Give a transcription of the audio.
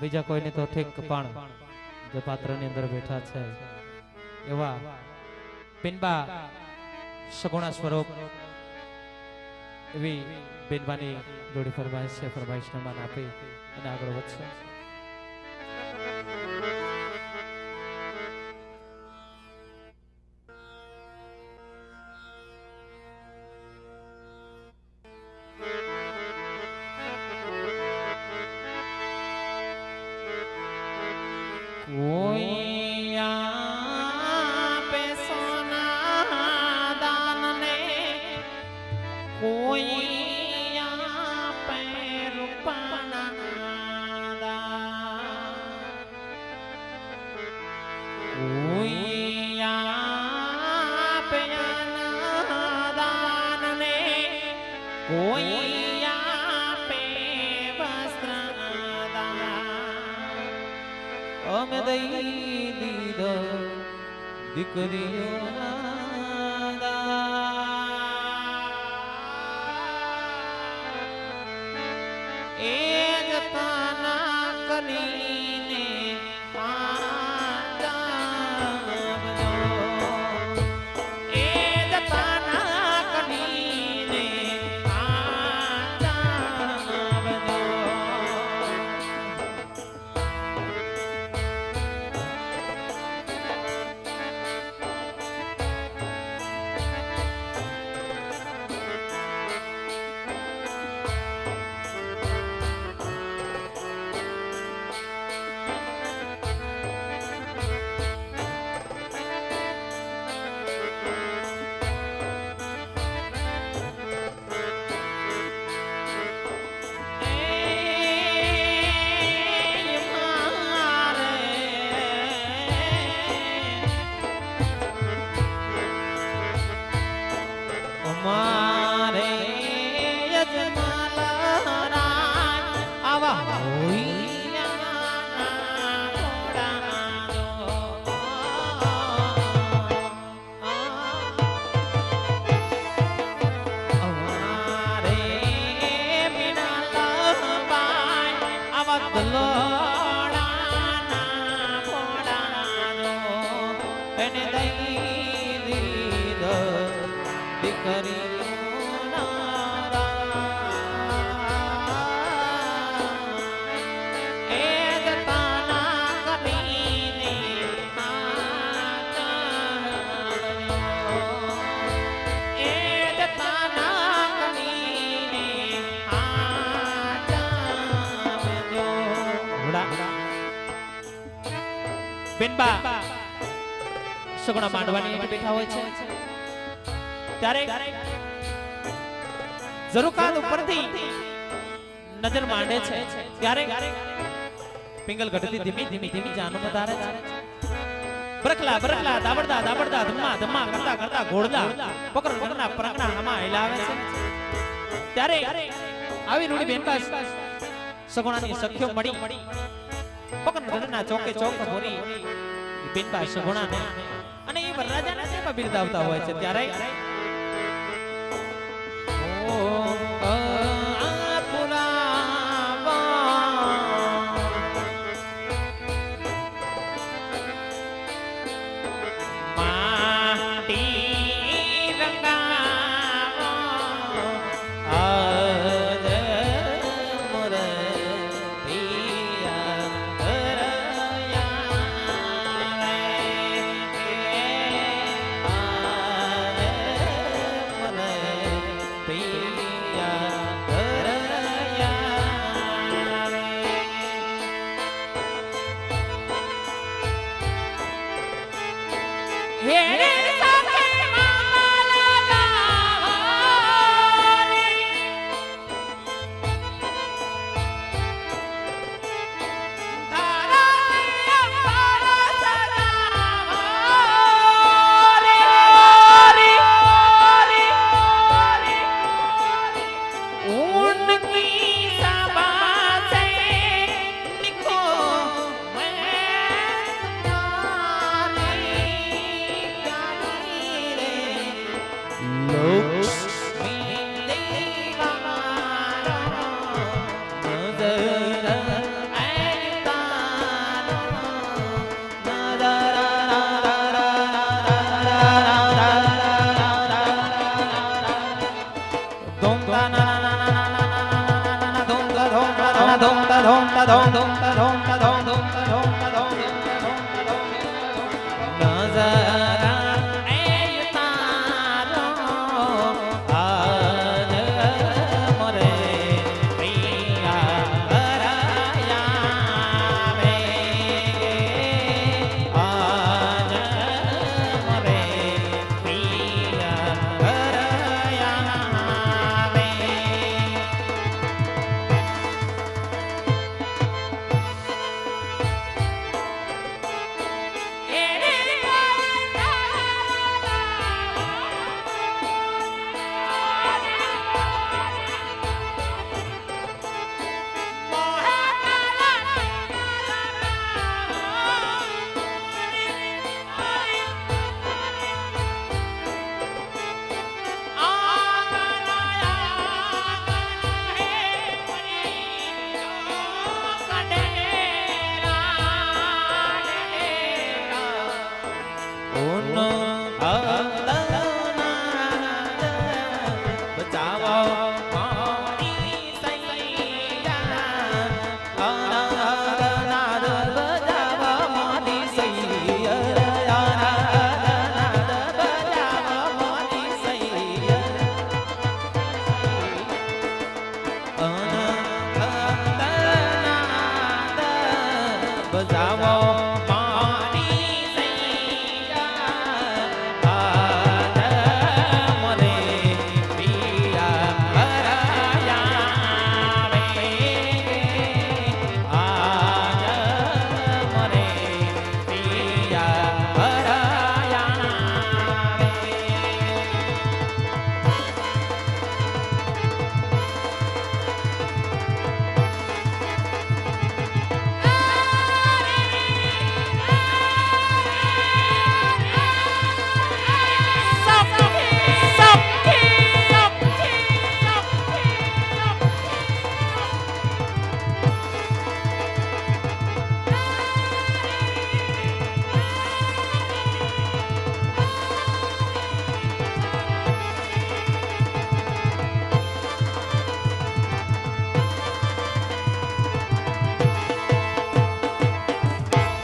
બીજા કોઈને તો ઠીક, પણ જે પાત્રની અંદર બેઠા છે, એવા પિનબા સગુણા સ્વરૂપ એવી બેનબાની જોડી ફરમાઈશ છે ફરમાઈશને માન આપી અને આગળ વધશે. ஓ અમે દઈ દીધો દીકરીઓ એ જતાના કરીને બેનબા, સગુણા માંડવાની બેઠા હોય છે. ત્યારે ઝરુખાન ઉપરથી નજર માંડે છે. ત્યારે પિંગલ ઘટતી ધીમી ધીમી ધીમી જાનું વધારે છે. બરખલા બરખલા દાબડતા દાબડતા ધમ્મા ધમ્મા કરતા કરતા ઘોડદા પકડ, પકડના પરકના હમા હિલાવે છે. ત્યારે આવી રૂડી બેનબા, સગોણાની સખ્યો મળી. પકડ ઘરના ચોકે ચોક ભોરી બેનબા સગુણાને અને એ વરરાજાના જેમાં બિરદાવતા હોય છે. ત્યારે 咚咚。Oh no. Oh, ah, ah.